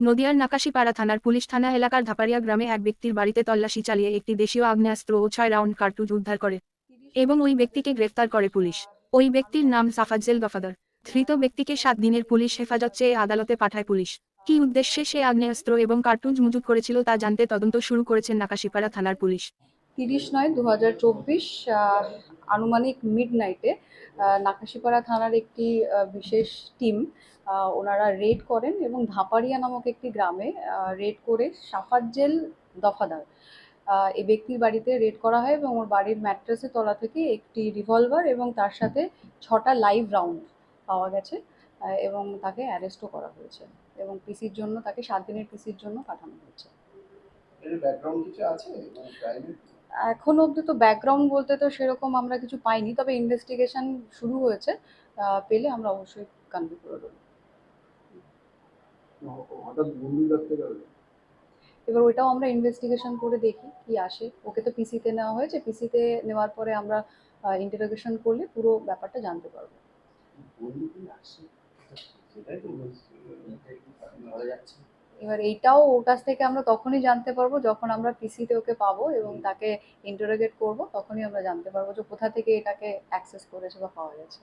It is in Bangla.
নদিয়ার নাকাশিপাড়া থানার পুলিশ থানা এলাকার ধাপারিয়া গ্রামে এক ব্যক্তির বাড়িতে তল্লাশি চালিয়ে একটি দেশীয় আগ্নেয়াস্ত্র ও ছয় রাউন্ড কার্টুজ উদ্ধার করে এবং ওই ব্যক্তিকে গ্রেফতার করে পুলিশ। ওই ব্যক্তির নাম সাফাজেল গফাদার। ধৃত ব্যক্তিকে সাত দিনের পুলিশ হেফাজত চেয়ে আদালতে পাঠায় পুলিশ। কি উদ্দেশ্যে সে আগ্নেয়াস্ত্র এবং কার্টুন মজুত করেছিল তা জানতে তদন্ত শুরু করেছেন নাকাশিপাড়া থানার পুলিশ। তিরিশ নয় দু হাজার চব্বিশ আনুমানিক মিড নাইটে নাকাশিপাড়া থানার একটি বিশেষ টিম ওনারা রেড করেন এবং ধাপারিয়া নামক একটি গ্রামে রেড করে সাফাজ্জেল দফাদার আহ, এই ব্যক্তির বাড়িতে রেড করা হয় এবং ওর বাড়ির ম্যাট্রেসের তলা থেকে একটি রিভলভার এবং তার সাথে ছটা লাইভ রাউন্ড পাওয়া গেছে এবং তাকে অ্যারেস্টও করা হয়েছে এবং পিসির জন্য তাকে সাত দিনের পিসির জন্য পাঠানো হয়েছে। এখন অবধি তো ব্যাকগ্রাউন্ড বলতে তো সেরকম আমরা কিছু পাইনি তবে ইনভেস্টিগেশন শুরু হয়েছে পেলে আমরা অবশ্যই কনভি করে দেবো। এবার ওইটাও আমরা ইনভেস্টিগেশন করে দেখি কি আসে। ওকে তো পিসিতে নেওয়া হয়েছে পিসিতে নেওয়ার পরে আমরা ইন্টারোগেশন করলে পুরো ব্যাপারটা জানতে পারব। সেটাই তো এবার এইটাও ওর কাছ থেকে আমরা তখনই জানতে পারব যখন আমরা পিসিতে ওকে পাবো এবং তাকে ইন্টারোগেট করব তখনই আমরা জানতে পারব যে কোথা থেকে এটাকে অ্যাক্সেস করেছে বা পাওয়া গেছে।